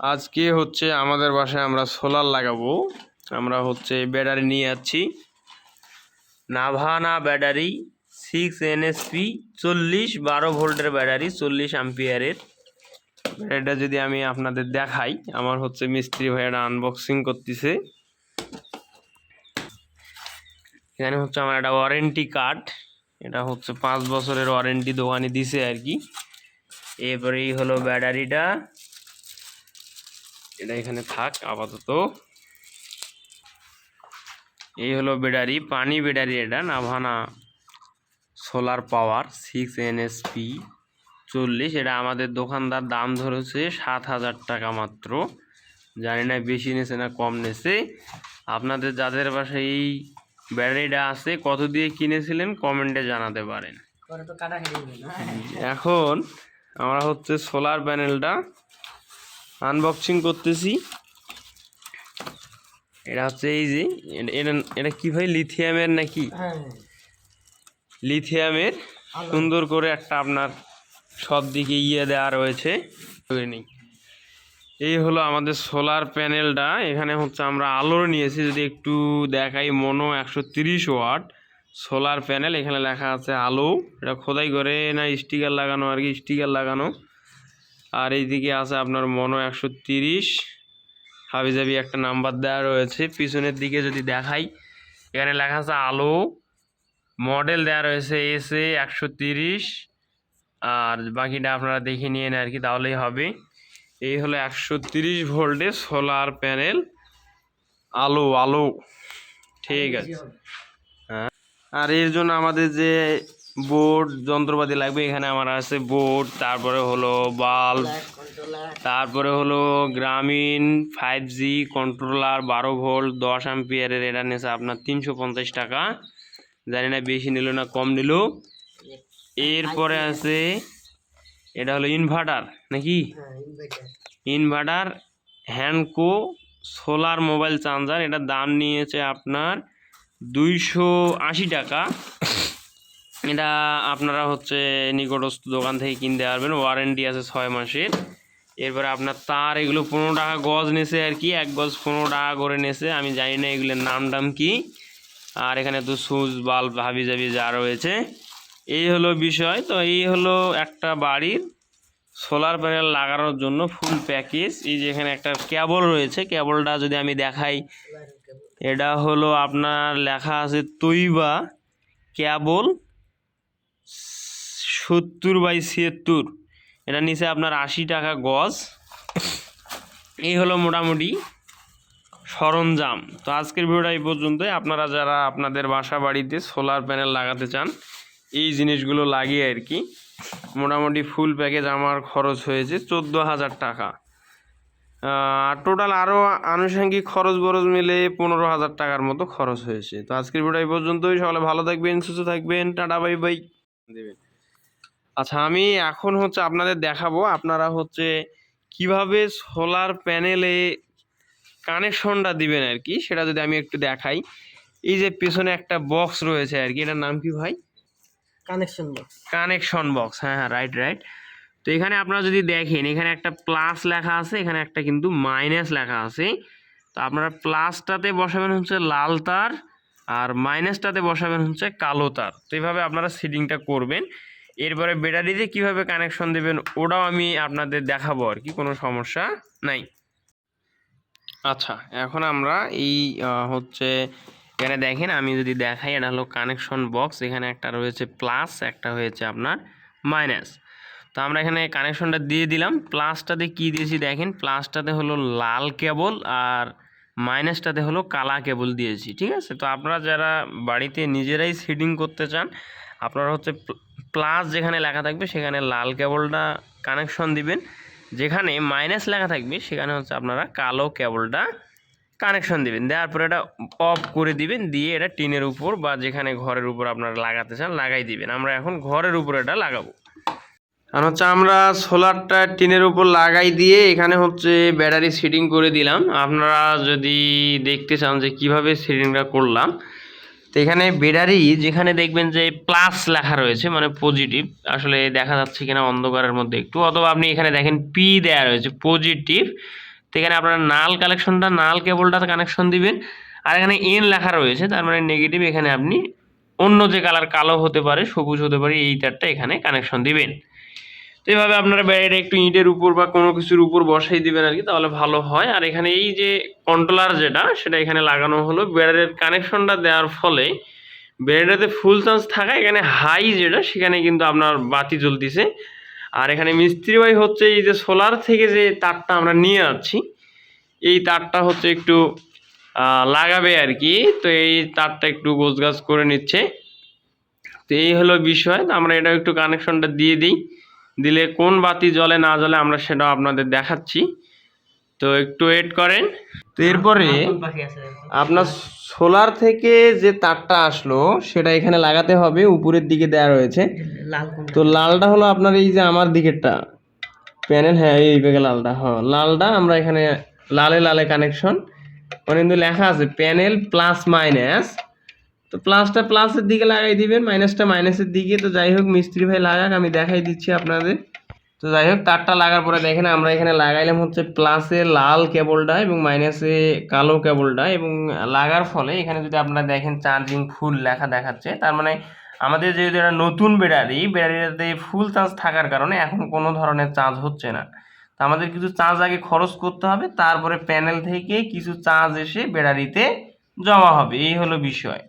আজকে হচ্ছে আমাদের বাসায় আমরা সোলার লাগাবো। আমরা হচ্ছে ব্যাটারি নিয়ে যাচ্ছি। নাভানা ব্যাটারি সিক্স এনএসপি চল্লিশ বারো ভোল্টের ব্যাটারি, চল্লিশ অ্যাম্পিয়ারের। ব্যাটারিটা যদি আমি আপনাদের দেখাই, আমার হচ্ছে মিস্ত্রি ভাইয়াটা আনবক্সিং করতেছে। এখানে হচ্ছে আমার একটা ওয়ারেন্টি কার্ড এটা হচ্ছে পাঁচ বছরের ওয়ারেন্টি দোকানে দিছে আর কি। এরপরে এই হলো ব্যাটারিটা। এটা এখানে থাক আপাতত। এই হলো ব্যাটারি পানি ব্যাটারি এটা Navana solar power six NSP চল্লিশ। এটা আমাদের দোকানদার দাম ধরেছে সাত হাজার টাকা মাত্র। জানি না বেশি নেছে না কম নেছে। আপনাদের যাদের বাসায় এই ব্যাটারিটা আছে কত দিয়ে কিনেছিলেন কমেন্টে জানাতে পারেন। এখন আমরা হচ্ছে সোলার প্যানেলটা আনবক্সিং করতেছি। এটা হচ্ছে এই যে এটা- এটা কি ভাই লিথিয়ামের নাকি? হ্যাঁ লিথিয়ামের সুন্দর করে একটা আপনার সব দিকে ইয়ে দেওয়া রয়েছে। এই হলো আমাদের সোলার প্যানেলটা এখানে হচ্ছে আমরা আলোর নিয়েছি। যদি একটু দেখাই মনো একশো তিরিশ ওয়াট সোলার প্যানেল এখানে লেখা আছে আলো। এটা খোদাই করে না স্টিকার লাগানো আর কি স্টিকার লাগানো। আর এইদিকে আছে আপনার মনো একশো তিরিশ। হাবিজাবি একটা নাম্বার দেওয়া রয়েছে। পিছনের দিকে যদি দেখাই, এখানে লেখা আছে আলো। মডেল দেওয়া রয়েছে এসে একশো তিরিশ। আর বাকিটা আপনারা দেখে নিন আর কি, তাহলেই হবে। এই হলো একশো তিরিশ ভোল্টের সোলার প্যানেল। আলো আলো। ঠিক আছে। হ্যাঁ। আর এর জন্য আমাদের যে বোর্ড যন্ত্রপাতি লাগবে এখানে আমার আছে বোর্ড তারপরে হলো বাল্ব তারপরে হলো গ্রামীণ ফাইভ জি কন্ট্রোলার বারো ভোল্ট দশ অ্যাম্পিয়ারের এটা নিয়েছে আপনার তিনশো পঞ্চাশ টাকা। জানি না বেশি নিল না কম নিল। এরপরে আছে এটা হলো ইনভার্টার নাকি? Inverter inverter Handco solar mobile charger এটার দাম নিয়েছে আপনার দুইশো আশি টাকা। এটা আপনারা হচ্ছে নিকটস্থ দোকান থেকে কিনতে পারবেন। ওয়ারেন্টি আছে ছয় মাসের। এরপরে আপনার তার এগুলো পনেরো টাকা গজ নেছে আর কি, এক গজ পনেরো টাকা করে নেছে। আমি জানি না এগুলোর নাম টাম কি। আর এখানে তো সুইচ বাল্ব, হাবি জাবি যা রয়েছে। এই হলো বিষয়। তো এই হলো একটা বাড়ির সোলার প্যানেল লাগানোর জন্য ফুল প্যাকেজ এই যে এখানে একটা কেবল রয়েছে। কেবলটা যদি আমি দেখাই, এটা হলো আপনার লেখা আছে তৈবা কেবল সত্তর বাই ছিয়াত্তর। এটা নিচে আপনার আশি টাকা গজ। এই হলো মোটামুটি সরঞ্জাম। তো আজকের ভিডিওটা এই পর্যন্তই। আপনারা যারা আপনাদের বাসা বাড়িতে সোলার প্যানেল লাগাতে চান, এই জিনিসগুলো লাগিয়ে আর কি। মোটামুটি ফুল প্যাকেজ আমার খরচ হয়েছে চোদ্দ হাজার টাকা। আর টোটাল আরও আনুষঙ্গিক খরচ বরচ মিলে পনেরো হাজার টাকার মতো খরচ হয়েছে। তো আজকের ভিডিও এই পর্যন্তই। সকলে ভালো থাকবেন, সুস্থ থাকবেন। Tata, bye bye. দেবেন আচ্ছা আমি এখন হচ্ছে আপনাদের দেখাবো। আপনারা হচ্ছে কীভাবে সোলার প্যানেলে কানেকশনটা দিবেন আর কি সেটা যদি আমি একটু দেখাই। এই যে পেছনে একটা বক্স রয়েছে আর কি এটার নাম কি ভাই? কানেকশন বক্স কানেকশন বক্স হ্যাঁ হ্যাঁ রাইট রাইট তো এখানে আপনারা যদি দেখেন এখানে একটা প্লাস লেখা আছে এখানে একটা কিন্তু মাইনাস লেখা আছে। তো আপনারা প্লাসটাতে বসাবেন হচ্ছে লাল তার আর মাইনাসটাতে বসাবেন হচ্ছে কালো তার। তো এইভাবে আপনারা সেটিংটা করবেন। এরপরে ব্যাটারিতে কীভাবে কানেকশন দেবেন, ওটাও আমি আপনাদের দেখাবো আর কি, কোনো সমস্যা নাই। আচ্ছা এখন আমরা এই হচ্ছে, এখানে দেখেন, আমি যদি দেখাই, এটা হলো কানেকশন বক্স এখানে একটা রয়েছে প্লাস একটা হয়েছে আপনার মাইনাস তো আমরা এখানে কানেকশনটা দিয়ে দিলাম প্লাসটাতে কি দিয়েছি দেখেন প্লাসটাতে হলো লাল কেবল আর মাইনাসটাতে হলো কালা কেবল দিয়েছি, ঠিক আছে? তো আপনারা যারা বাড়িতে নিজেরাই সেটিং করতে চান আপনারা হচ্ছে প্লাস যেখানে লেখা থাকবে সেখানে লাল কেবলটা কানেকশন দিবেন। যেখানে মাইনাস লেখা থাকবে সেখানে হচ্ছে আপনারা কালো কেবলটা কানেকশন দিবেন। দেওয়ার পরে এটা অফ করে দিবেন, দিয়ে এটা টিনের উপর বা যেখানে ঘরের উপর আপনারা লাগাতে চান লাগাই দিবেন। আমরা এখন ঘরের উপর এটা লাগাবো। আর হচ্ছে আমরা সোলারটা টিনের উপর লাগাই দিয়ে এখানে হচ্ছে ব্যাটারি সেটিং করে দিলাম। আপনারা যদি দেখতে চান যে কীভাবে সেটিংটা করলাম তো এখানে ব্যাটারি যেখানে দেখবেন যে প্লাস লেখা রয়েছে মানে পজিটিভ আসলে দেখা যাচ্ছে কিনা অন্ধকারের মধ্যে একটু, অথবা আপনি এখানে দেখেন পি দেয়া রয়েছে পজিটিভ তো এখানে আপনারা নাল কালেকশনটা নাল কেবলটা কানেকশন দিবেন, আর এখানে এন লেখা রয়েছে, তার মানে নেগেটিভ এখানে আপনি অন্য যে কালার কালো হতে পারে, সবুজ হতে পারে, এই তারটা এখানে কানেকশন দিবেন। তো এইভাবে আপনারা ব্যারিয়ারটা একটু ইটের উপর বা কোনো কিছুর উপর বসাই দিবেন আর কি, তাহলে ভালো হয়। আর এখানে এই যে কন্ট্রোলার যেটা, সেটা এখানে লাগানো হলো। ব্যারিয়ারের কানেকশনটা দেওয়ার ফলে ব্যারিয়ারটাতে ফুল চান্স থাকা, এখানে হাই যেটা, সেখানে কিন্তু আপনার বাতি জ্বলতেছে। আর এখানে মিস্ত্রি ভাই হচ্ছে এই যে সোলার থেকে যে তারটা আমরা নিয়ে যাচ্ছি এই তারটা হচ্ছে একটু লাগাবে আর কি। তো এই তারটা একটু গোছগাছ করে নিচ্ছে। তো এই হলো বিষয়। আমরা এটা একটু কানেকশনটা দিয়ে দিই। দিলে কোন বাতি জ্বলে না জ্বলে আমরা সেটা আপনাদের দেখাচ্ছি। তো একটু ওয়েট করেন। তো এরপরে? আপনার সোলার থেকে যে তারটা আসলো সেটা এখানে লাগাতে হবে উপরের দিকে দেওয়া রয়েছে। তো লালটা হলো আপনার এই যে আমার দিকেরটা। প্যানেল হ্যাঁ এই বেগে লালটা হ্যাঁ লালটা আমরা এখানে লালে লালে কানেকশন মানে কিন্তু লেখা আছে প্যানেল প্লাস মাইনাস তো প্লাসটা প্লাসের দিকে লাগাই দিবেন মাইনাসটা মাইনাসের দিকে। তো যাই হোক, মিস্ত্রি ভাই লাগাক, আমি দেখাই দিচ্ছি আপনাদের। তো যাই হোক, তারটা লাগার পরে দেখেন, আমরা এখানে লাগাইলাম হচ্ছে প্লাসে লাল কেবলটা এবং মাইনাসে কালো কেবলটা এবং লাগার ফলে এখানে যদি আপনারা দেখেন চার্জিং ফুল লেখা দেখাচ্ছে, তার মানে আমাদের যেহেতু এটা নতুন ব্যাটারি ব্যাটারিতে ফুল চার্জ থাকার কারণে এখন কোনো ধরনের চার্জ হচ্ছে না। তো আমাদের কিছু চার্জ আগে খরচ করতে হবে, তারপরে প্যানেল থেকে কিছু চার্জ এসে ব্যাটারিতে জমা হবে, এই হলো বিষয়।